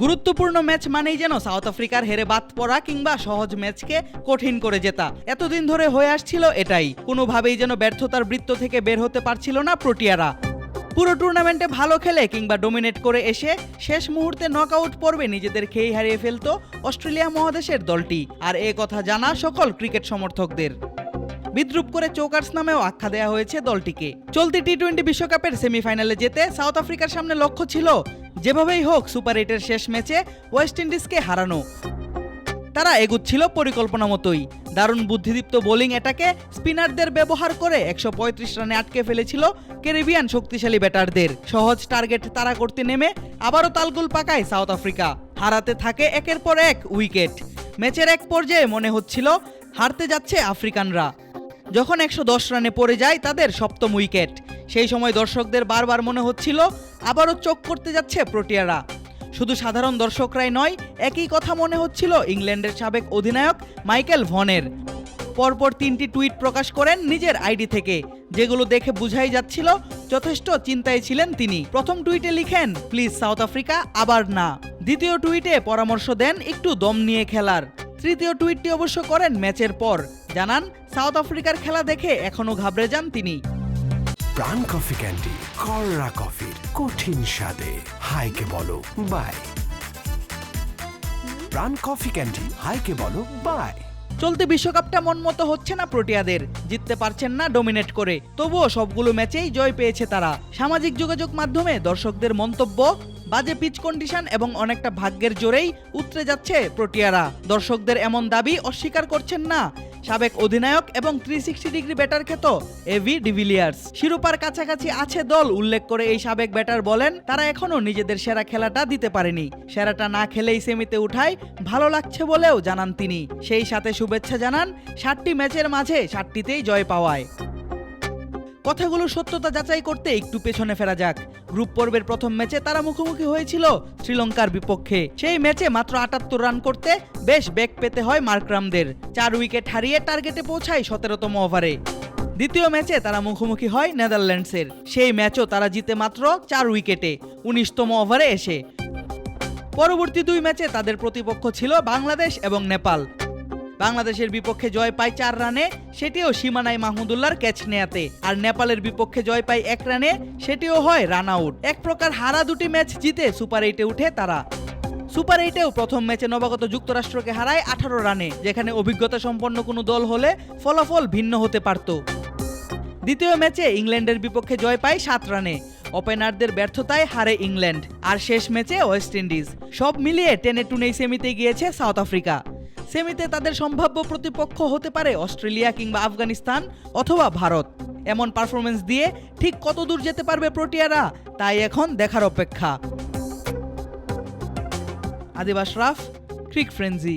গুরুত্বপূর্ণ ম্যাচ মানেই যেন সাউথ আফ্রিকার হেরে বাদ পড়া কিংবা সহজ ম্যাচকে কঠিন করে জেতা। এতদিন ধরে হয়ে আসছিল এটাই। কোনোভাবেই যেন ব্যর্থতার বৃত্ত থেকে বের হতে পারছিল না প্রোটিয়ারা। পুরো টুর্নামেন্টে ভালো খেলে কিংবা ডোমিনেট করে এসে শেষ মুহূর্তে নকআউট পর্বে নিজেদের খেই হারিয়ে ফেলতো অস্ট্রেলিয়া মহাদেশের দলটি। আর এ কথা জানা সকল ক্রিকেট সমর্থকদের। বিদ্রুপ করে চৌকার্স নামেও আখ্যা দেওয়া হয়েছে দলটিকে। চলতি টি টোয়েন্টি বিশ্বকাপের সেমিফাইনালে যেতে সাউথ আফ্রিকার সামনে লক্ষ্য ছিল, যেভাবেই হোক সুপার এইটের শেষ ম্যাচে ওয়েস্ট ইন্ডিজকে হারানো। তারা এগুচ্ছিল পরিকল্পনা মতোই। দারুণ বুদ্ধিদীপ্ত বোলিং এটাকে স্পিনারদের ব্যবহার করে একশো পঁয়ত্রিশ রানে আটকে ফেলেছিল ক্যারিবিয়ান শক্তিশালী ব্যাটারদের। সহজ টার্গেট তারা করতে নেমে আবারও তালগুল পাকায় সাউথ আফ্রিকা। হারাতে থাকে একের পর এক উইকেট। ম্যাচের এক পর্যায়ে মনে হচ্ছিল, হারতে যাচ্ছে আফ্রিকানরা। যখন একশো দশ রানে পড়ে যায় তাদের সপ্তম উইকেট। সেই সময় দর্শকদের বারবার মনে হচ্ছিল, আবারও চোখ করতে যাচ্ছে প্রোটিয়ারা। শুধু সাধারণ দর্শকরাই নয়, একই কথা মনে হচ্ছিল ইংল্যান্ডের সাবেক অধিনায়ক মাইকেল ভনের। পরপর তিনটি টুইট প্রকাশ করেন নিজের আইডি থেকে, যেগুলো দেখে বুঝাই যাচ্ছিল যথেষ্ট চিন্তায় ছিলেন তিনি। প্রথম টুইটে লিখেন, প্লিজ সাউথ আফ্রিকা, আবার না। দ্বিতীয় টুইটে পরামর্শ দেন, একটু দম নিয়ে খেলার। তৃতীয় টুইটটি অবশ্য করেন ম্যাচের পর। জানান সাউথ আফ্রিকার খেলা দেখে এখনও ঘাবড়ে যান তিনি। প্রাণ কফি ক্যান্ডি কররা কফির কঠিন স্বাদে। হাইকে বলো বাই। প্রাণ কফি ক্যান্ডি হাইকে বলো বাই। চলতি বিশ্বকাপটা মন মতো হচ্ছে না প্রোটিয়াদের। জিততে পারছেন না ডোমিনেট করে। তবুও সবগুলো ম্যাচেই জয় পেয়েছে তারা। সামাজিক যোগাযোগ মাধ্যমে দর্শকদের মন্তব্য বাজে পিচ কন্ডিশন এবং অনেকটা ভাগ্যের জোরেই উতরে যাচ্ছে প্রোটিয়ারা। দর্শকদের এমন দাবি অস্বীকার করছেন না। সাবেক অধিনায়ক এবং থ্রি সিক্সটি ডিগ্রি ব্যাটার খেত এভি ডিভিলিয়ার্স শিরোপার কাছাকাছি আছে দল, উল্লেখ করে এই সাবেক ব্যাটার বলেন, তারা এখনও নিজেদের সেরা খেলাটা দিতে পারেনি। সেরাটা না খেলেই সেমিতে উঠায়, ভালো লাগছে বলেও জানান তিনি। সেই সাথে শুভেচ্ছা জানান ষাটটি ম্যাচের মাঝে ষাটটিতেই জয় পাওয়ায়। কথাগুলো সত্যতা যাচাই করতে একটু পেছনে ফেরা যাক। গ্রুপ পর্বের প্রথম ম্যাচে তারা মুখোমুখি হয়েছিল শ্রীলঙ্কার বিপক্ষে। সেই ম্যাচে মাত্র আটাত্তর রান করতে বেশ বেগ পেতে হয় মার্করামদের চার উইকেট হারিয়ে টার্গেটে পৌঁছায় সতেরোতম ওভারে। দ্বিতীয় ম্যাচে তারা মুখোমুখি হয় নেদারল্যান্ডসের। সেই ম্যাচও তারা জিতে মাত্র চার উইকেটে, উনিশতম ওভারে এসে। পরবর্তী দুই ম্যাচে তাদের প্রতিপক্ষ ছিল বাংলাদেশ এবং নেপাল। বাংলাদেশের বিপক্ষে জয় পায় চার রানে, সেটিও সীমানায় মাহমুদুল্লাহর ক্যাচ নেয়াতে। আর নেপালের বিপক্ষে জয় পায় এক রানে, সেটিও হয় রান আউট। এক প্রকার হারা দুটি ম্যাচ জিতে সুপার এইটে উঠে তারা। সুপার এইটেও প্রথম ম্যাচে নবাগত যুক্তরাষ্ট্রকে হারায় আঠারো রানে, যেখানে অভিজ্ঞতা সম্পন্ন কোনো দল হলে ফলাফল ভিন্ন হতে পারত। দ্বিতীয় ম্যাচে ইংল্যান্ডের বিপক্ষে জয় পায় সাত রানে, ওপেনারদের ব্যর্থতায় হারে ইংল্যান্ড। আর শেষ ম্যাচে ওয়েস্ট ইন্ডিজ। সব মিলিয়ে টেনে টুনেই সেমিতে গিয়েছে সাউথ আফ্রিকা। সেমিতে তাদের সম্ভাব্য প্রতিপক্ষ হতে পারে অস্ট্রেলিয়া কিংবা আফগানিস্তান অথবা ভারত। এমন পারফরমেন্স দিয়ে ঠিক কত দূর যেতে পারবে প্রোটিয়ারা, তাই এখন দেখার অপেক্ষা। আদিবাস রাফ, ক্রিক ফ্রেন্সি।